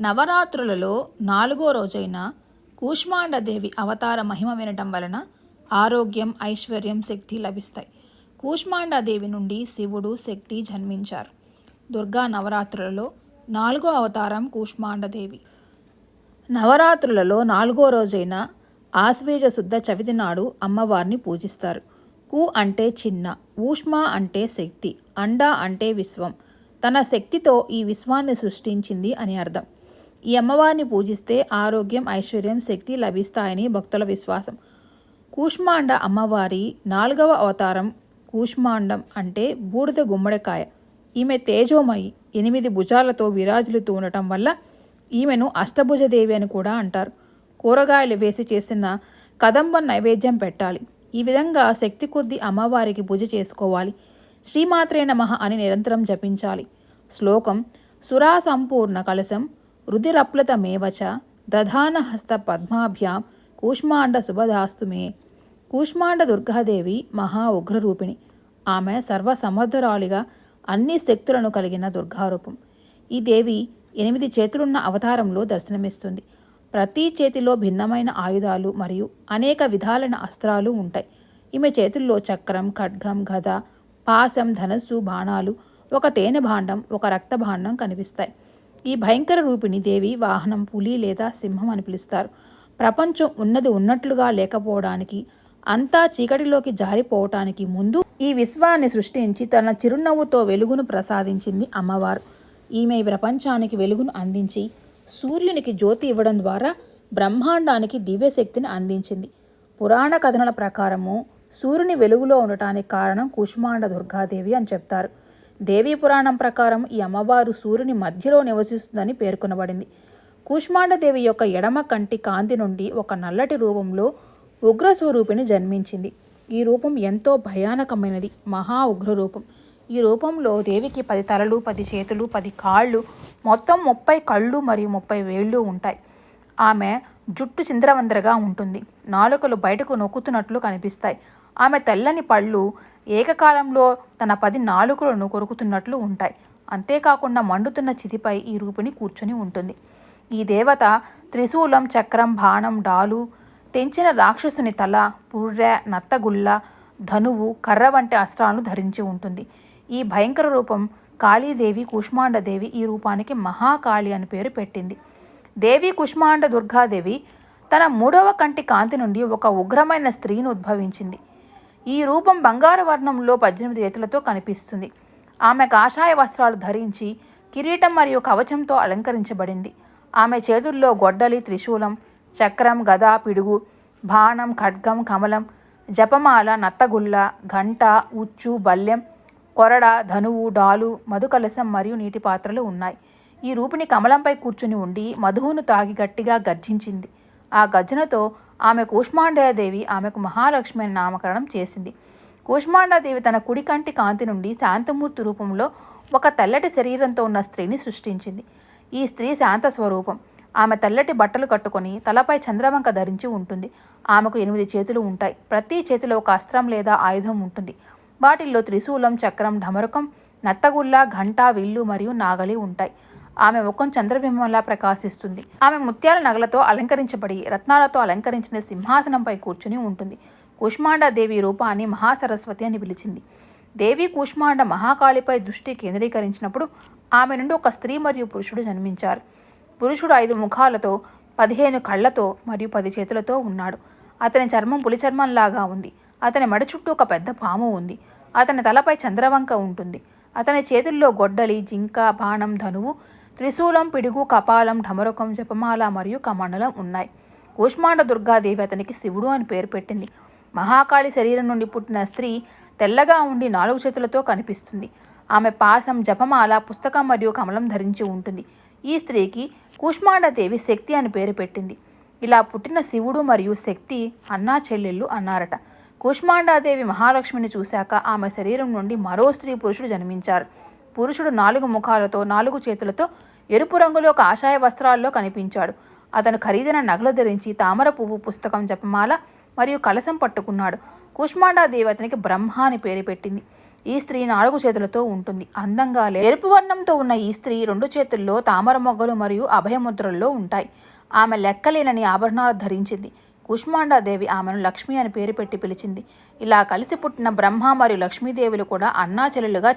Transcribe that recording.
నవరాత్రులలో నాలుగో రోజైన కూష్మాండదేవి అవతార మహిమ వినటం వలన ఆరోగ్యం ఐశ్వర్యం శక్తి లభిస్తాయి. కూష్మాండదేవి నుండి శివుడు శక్తి జన్మించారు. దుర్గా నవరాత్రులలో నాలుగో అవతారం కూష్మాండదేవి. నవరాత్రులలో నాలుగో రోజైన ఆశ్వేజ శుద్ధ చవితి నాడు అమ్మవారిని పూజిస్తారు. కు అంటే చిన్న ఊష్మ అంటే శక్తి అండ అంటే విశ్వం. తన శక్తితో ఈ విశ్వాన్ని సృష్టించింది అని అర్థం. ఈ అమ్మవారిని పూజిస్తే ఆరోగ్యం ఐశ్వర్యం శక్తి లభిస్తాయని భక్తుల విశ్వాసం. కూష్మాండ అమ్మవారి నాలుగవ అవతారం కూష్మాండం అంటే బూడిద గుమ్మడికాయ. ఈమె తేజోమయి ఎనిమిది భుజాలతో విరాజులుతూ ఉండటం వల్ల ఈమెను అష్టభుజదేవి అని కూడా అంటారు. కూరగాయలు వేసి చేసిన కదంబ నైవేద్యం పెట్టాలి. ఈ విధంగా శక్తి కొద్ది అమ్మవారికి పూజ చేసుకోవాలి. శ్రీమాత్రే నమః అని నిరంతరం జపించాలి. శ్లోకం సురా సంపూర్ణ కలశం రుధిరప్లతమేవచ దధాన హస్త పద్మాభ్యాం కూష్మాండ శుభదాస్తు మే కూష్మాండ దుర్గాదేవి మహా ఉగ్రరూపిణి. ఆమె సర్వసమర్థురాలిగా అన్ని శక్తులను కలిగిన దుర్గారూపం. ఈ దేవి ఎనిమిది చేతులున్న అవతారంలో దర్శనమిస్తుంది. ప్రతి చేతిలో భిన్నమైన ఆయుధాలు మరియు అనేక విధాలైన అస్త్రాలు ఉంటాయి. ఈమె చేతుల్లో చక్రం ఖడ్గం గద పాశం ధనస్సు బాణాలు ఒక తేనె భాండం ఒక రక్త భాండం కనిపిస్తాయి. ఈ భయంకర రూపిణి దేవి వాహనం పులి లేదా సింహం అని పిలుస్తారు. ప్రపంచం ఉన్నది ఉన్నట్లుగా లేకపోవడానికి అంతా చీకటిలోకి జారిపోవటానికి ముందు ఈ విశ్వాన్ని సృష్టించి తన చిరునవ్వుతో వెలుగును ప్రసాదించింది అమ్మవారు. ఈమె ప్రపంచానికి వెలుగును అందించి సూర్యునికి జ్యోతి ఇవ్వడం ద్వారా బ్రహ్మాండానికి దివ్యశక్తిని అందించింది. పురాణ కథనాల ప్రకారము సూర్యుని వెలుగులో ఉండటానికి కారణం కుష్మాండ దుర్గాదేవి అని చెప్తారు. దేవీ పురాణం ప్రకారం ఈ అమ్మవారు సూర్యుని మధ్యలో నివసిస్తుందని పేర్కొనబడింది. కూష్మాండదేవి యొక్క ఎడమ కంటి కాంతి నుండి ఒక నల్లటి రూపంలో ఉగ్రస్వరూపిణి జన్మించింది. ఈ రూపం ఎంతో భయానకమైనది మహా ఉగ్ర రూపం ఈ రూపంలో దేవికి పది తలలు పది చేతులు పది కాళ్ళు మొత్తం ముప్పై కళ్ళు మరియు ముప్పై వేళ్ళు ఉంటాయి. ఆమె జుట్టు చిందరవందరగా ఉంటుంది. నాలుకలు బయటకు నొక్కుతున్నట్లు కనిపిస్తాయి. ఆమె తెల్లని పళ్ళు ఏకకాలంలో తన పది నాలుకలను కొరుకుతున్నట్లు ఉంటాయి. అంతేకాకుండా మండుతున్న చితిపై ఈ రూపిణి కూర్చొని ఉంటుంది. ఈ దేవత త్రిశూలం చక్రం బాణం డాలు తెంచిన రాక్షసుని తల పుర్రె నత్తగుల్ల ధనువు కర్ర వంటి అస్త్రాలను ధరించి ఉంటుంది. ఈ భయంకర రూపం కాళీదేవి కుష్మాండదేవి ఈ రూపానికి మహాకాళి అని పేరు పెట్టింది. దేవి కుష్మాండ దుర్గాదేవి తన మూడవ కంటి కాంతి నుండి ఒక ఉగ్రమైన స్త్రీని ఉద్భవించింది. ఈ రూపం బంగారు వర్ణంలో పద్దెనిమిది చేతులతో కనిపిస్తుంది. ఆమె కాషాయ వస్త్రాలు ధరించి కిరీటం మరియు కవచంతో అలంకరించబడింది. ఆమె చేతుల్లో గొడ్డలి త్రిశూలం చక్రం గద పిడుగు బాణం ఖడ్గం కమలం జపమాల నత్తగుల్ల ఘంట ఉచ్చు బల్లెం కొరడ ధనువు డాలు మధుకలశం మరియు నీటి పాత్రలు ఉన్నాయి. ఈ రూపిణి కమలంపై కూర్చుని ఉండి మధువును తాగి గట్టిగా గర్జించింది. ఆ గర్జనతో ఆమె కూష్మాండయాదేవి ఆమెకు మహాలక్ష్మి అని నామకరణం చేసింది. కూష్మాండాదేవి తన కుడి కంటి కాంతి నుండి శాంతమూర్తి రూపంలో ఒక తెల్లటి శరీరంతో ఉన్న స్త్రీని సృష్టించింది. ఈ స్త్రీ శాంత స్వరూపం. ఆమె తెల్లటి బట్టలు కట్టుకొని తలపై చంద్రవంక ధరించి ఉంటుంది. ఆమెకు ఎనిమిది చేతులు ఉంటాయి. ప్రతి చేతిలో ఒక అస్త్రం లేదా ఆయుధం ఉంటుంది. వాటిల్లో త్రిశూలం చక్రం ఢమరుకం నత్తగుల్ల ఘంట విల్లు మరియు నాగలి ఉంటాయి. ఆమె ముఖం చంద్రబింబంలా ప్రకాశిస్తుంది. ఆమె ముత్యాల నగలతో అలంకరించబడి రత్నాలతో అలంకరించిన సింహాసనంపై కూర్చుని ఉంటుంది. కుష్మాండ దేవి రూపాన్ని మహాసరస్వతి అని పిలిచింది. దేవి కూష్మాండ మహాకాళిపై దృష్టి కేంద్రీకరించినప్పుడు ఆమె నుండి ఒక స్త్రీ మరియు పురుషుడు జన్మించారు. పురుషుడు ఐదు ముఖాలతో పదిహేను కళ్ళతో మరియు పది చేతులతో ఉన్నాడు. అతని చర్మం పులి చర్మంలాగా ఉంది. అతని మెడ చుట్టూ ఒక పెద్ద పాము ఉంది. అతని తలపై చంద్రవంక ఉంటుంది. అతని చేతుల్లో గొడ్డలి జింక బాణం ధనువు త్రిశూలం పిడుగు కపాలం ఢమరుకం జపమాల మరియు కమండలం ఉన్నాయి. కూష్మాండ దుర్గాదేవి అతనికి శివుడు అని పేరు పెట్టింది. మహాకాళి శరీరం నుండి పుట్టిన స్త్రీ తెల్లగా ఉండి నాలుగు చేతులతో కనిపిస్తుంది. ఆమె పాసం జపమాల పుస్తకం మరియు కమలం ధరించి ఉంటుంది. ఈ స్త్రీకి కూష్మాండదేవి శక్తి అని పేరు పెట్టింది. ఇలా పుట్టిన శివుడు మరియు శక్తి అన్నా చెల్లెళ్ళు అన్నారట. కూష్మాండాదేవి మహాలక్ష్మిని చూశాక ఆమె శరీరం నుండి మరో స్త్రీ పురుషుడు జన్మించారు. పురుషుడు నాలుగు ముఖాలతో నాలుగు చేతులతో ఎరుపు రంగులో ఒక ఆశాయ వస్త్రాల్లో కనిపించాడు. అతను ఖరీదైన నగలు ధరించి తామర పువ్వు పుస్తకం జపమాల మరియు కలశం పట్టుకున్నాడు. కుష్మాండాదేవి అతనికి బ్రహ్మ అని పేరు పెట్టింది. ఈ స్త్రీ నాలుగు చేతులతో ఉంటుంది. అందంగా ఎరుపు వర్ణంతో ఉన్న ఈ స్త్రీ రెండు చేతుల్లో తామర మొగ్గలు మరియు అభయముద్రల్లో ఉంటాయి. ఆమె లెక్కలేనని ఆభరణాలు ధరించింది. కుష్మాండాదేవి ఆమెను లక్ష్మి అని పేరు పెట్టి పిలిచింది. ఇలా కలిసి పుట్టిన బ్రహ్మ మరియు లక్ష్మీదేవులు కూడా అన్నా చెల్లెలుగా